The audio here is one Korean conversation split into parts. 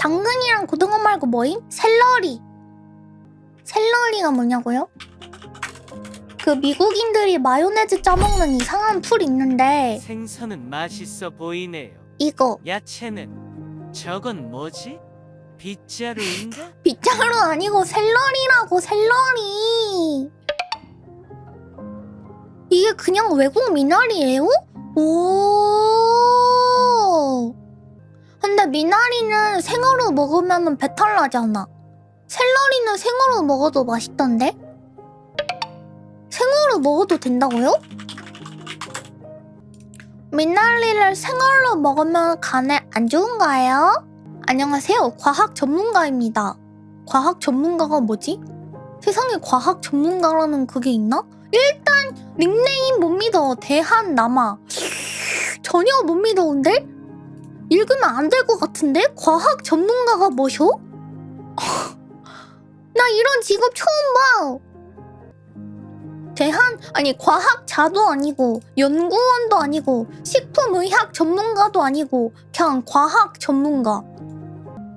당근이랑 고등어 말고 뭐임? 샐러리. 샐러리가 뭐냐고요? 그 미국인들이 마요네즈 짜먹는 이상한 풀 있는데 생선은 맛있어 보이네요. 이거 야채는 저건 뭐지? 빗자루인가? 빗자루 아니고 샐러리라고 샐러리. 이게 그냥 외국 미나리예요? 오. 미나리는 생으로 먹으면 배탈 나잖아. 샐러리는 생으로 먹어도 맛있던데? 생으로 먹어도 된다고요? 미나리를 생으로 먹으면 간에 안 좋은가요? 안녕하세요. 과학 전문가입니다. 과학 전문가가 뭐지? 세상에 과학 전문가라는 그게 있나? 일단 닉네임 못 믿어. 대한 남아. 전혀 못 믿어온데? 읽으면 안 될 것 같은데? 과학 전문가가 뭐셔? 나 이런 직업 처음 봐. 대한 아니 과학자도 아니고 연구원도 아니고 식품의학 전문가도 아니고 그냥 과학 전문가.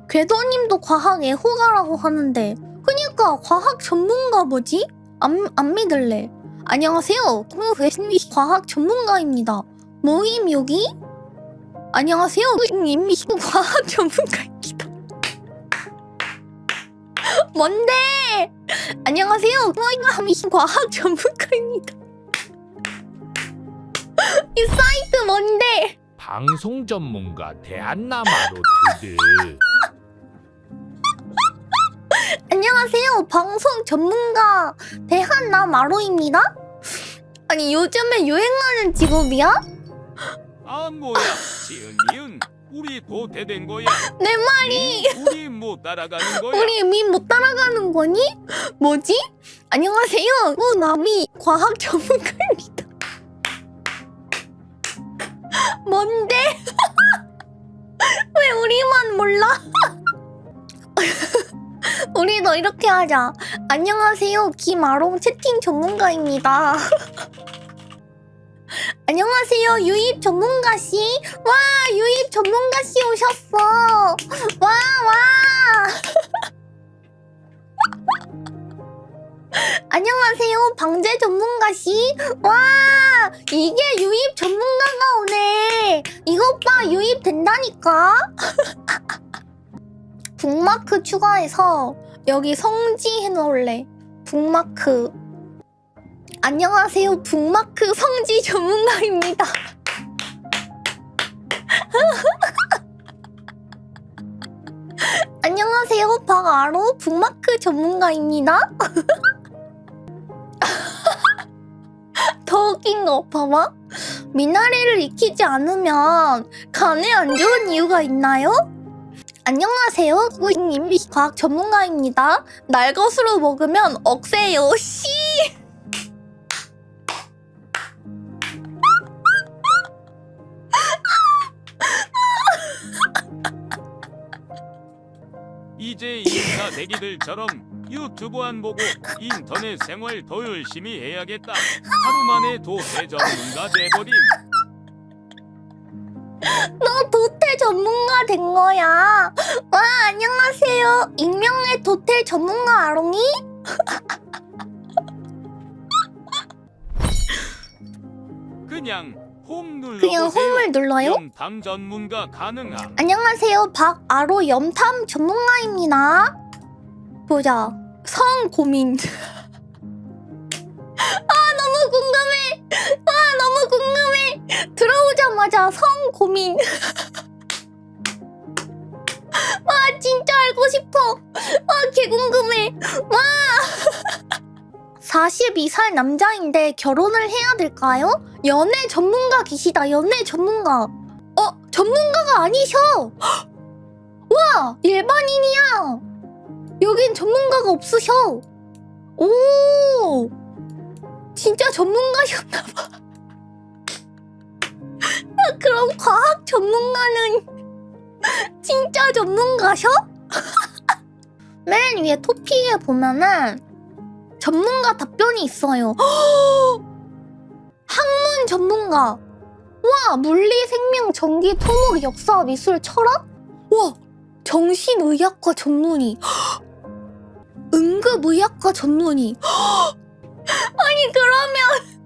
궤도님도 과학 애호가라고 하는데 그니까 과학 전문가 뭐지? 안, 안 믿을래 안녕하세요 궤도님 과학 전문가입니다 모임 여기? 안녕하세요 이미 과학 전문가입니다 뭔데? 안녕하세요 모임 과학 전문가입니다 이 사이트 뭔데? 방송 전문가 대한나마로 드드 안녕하세요. 방송 전문가 대한나 마로입니다. 아니 요즘에 유행하는 직업이야? 아 뭐야? 지은 이은 우리 도태된 거야. 내 말이 우리 못 따라가는 거야. 우리 이미 못 따라가는 거니? 뭐지? 안녕하세요. 우나미 과학 전문가입니다. 뭔데? 왜 우리만 몰라? 우리도 이렇게 하자. 안녕하세요. 김아롱 채팅 전문가입니다. 안녕하세요. 유입 전문가 씨. 와, 유입 전문가 씨 오셨어. 와, 와. 안녕하세요. 방제 전문가 씨. 와, 이게 유입 전문가가 오네. 이것 봐, 유입 된다니까. 북마크 추가해서 여기 성지 해놓을래. 북마크. 안녕하세요. 북마크 성지 전문가입니다. 안녕하세요. 박아로 북마크 전문가입니다. 더 웃긴 거 봐봐. 미나리를 익히지 않으면 간에 안 좋은 이유가 있나요? 안녕하세요. 구이님 과학 전문가입니다. 날 것으로 먹으면 억세요. 씨. 인사 대기들처럼 유튜브 안 보고 인터넷 생활 더 열심히 해야겠다. 하루 만에 도태 전문가 돼버림. 너 도텔 전문가 된 거야. 와, 안녕하세요. 익명의 도텔 전문가 아롱이? 그냥 홈 눌러 그냥 홈을 눌러요? 염탐 전문가 가능함. 안녕하세요. 박아로 염탐 전문가입니다. 보자. 성 고민. 아, 너무 궁금해. 아, 너무 궁금해. 들어오자마자 성 고민. 와, 진짜 알고 싶어. 와, 개 궁금해. 와. 42살 남자인데 결혼을 해야 될까요? 연애 전문가 계시다. 연애 전문가. 어, 전문가가 아니셔. 와, 일반인이야. 여긴 전문가가 없으셔. 오, 진짜 전문가셨나봐. 아, 그럼 과학 전문가는 진짜 전문가셔? 맨 위에 토픽에 보면은 전문가 답변이 있어요. 학문 전문가. 와, 물리, 생명, 전기, 토목, 역사, 미술, 철학? 와, 정신의학과 전문의 응급의학과 전문의 아니 그러면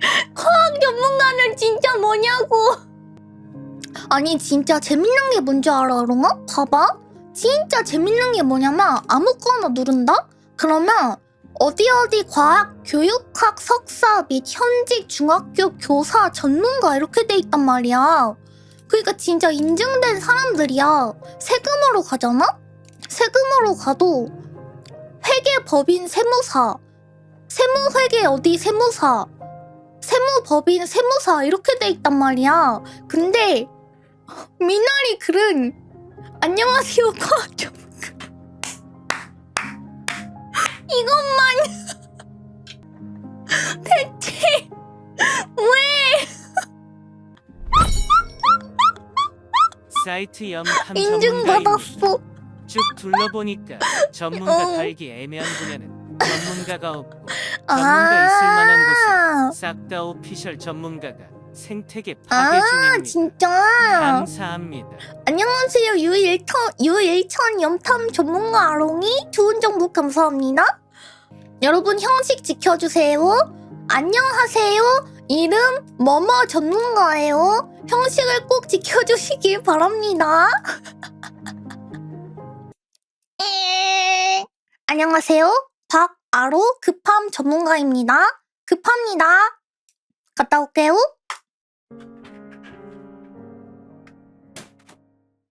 과학 전문가는 진짜 뭐냐고 아니 진짜 재밌는 게 뭔지 알아 롱아? 봐봐 진짜 재밌는 게 뭐냐면 아무거나 누른다? 그러면 어디 어디 과학 교육학 석사 및 현직 중학교 교사 전문가 이렇게 돼 있단 말이야 그러니까 진짜 인증된 사람들이야 세금으로 가잖아? 세금으로 가도 회계법인 세무사 세무회계 어디 세무사 세무법인 세무사 이렇게 돼 있단 말이야. 근데 미나리 글은 안녕하세요 과학 이것만. 대체 왜? 사이트 염탐 전문가입니다. 인증 받았어 쭉 둘러보니까 전문가 어. 달기 애매한 분야는 전문가가 없고 전문가 있을 만한 아, 싹다 오피셜 전문가가 생태계 파괴 아 중입니다. 진짜? 감사합니다. 안녕하세요. 유일천 유일천 염탐 전문가 아롱이 좋은 정보 감사합니다. 여러분 형식 지켜주세요. 안녕하세요. 이름 뭐뭐 전문가예요. 형식을 꼭 지켜주시길 바랍니다 안녕하세요. 박아로 급함 전문가입니다. 급합니다. 갔다 올게요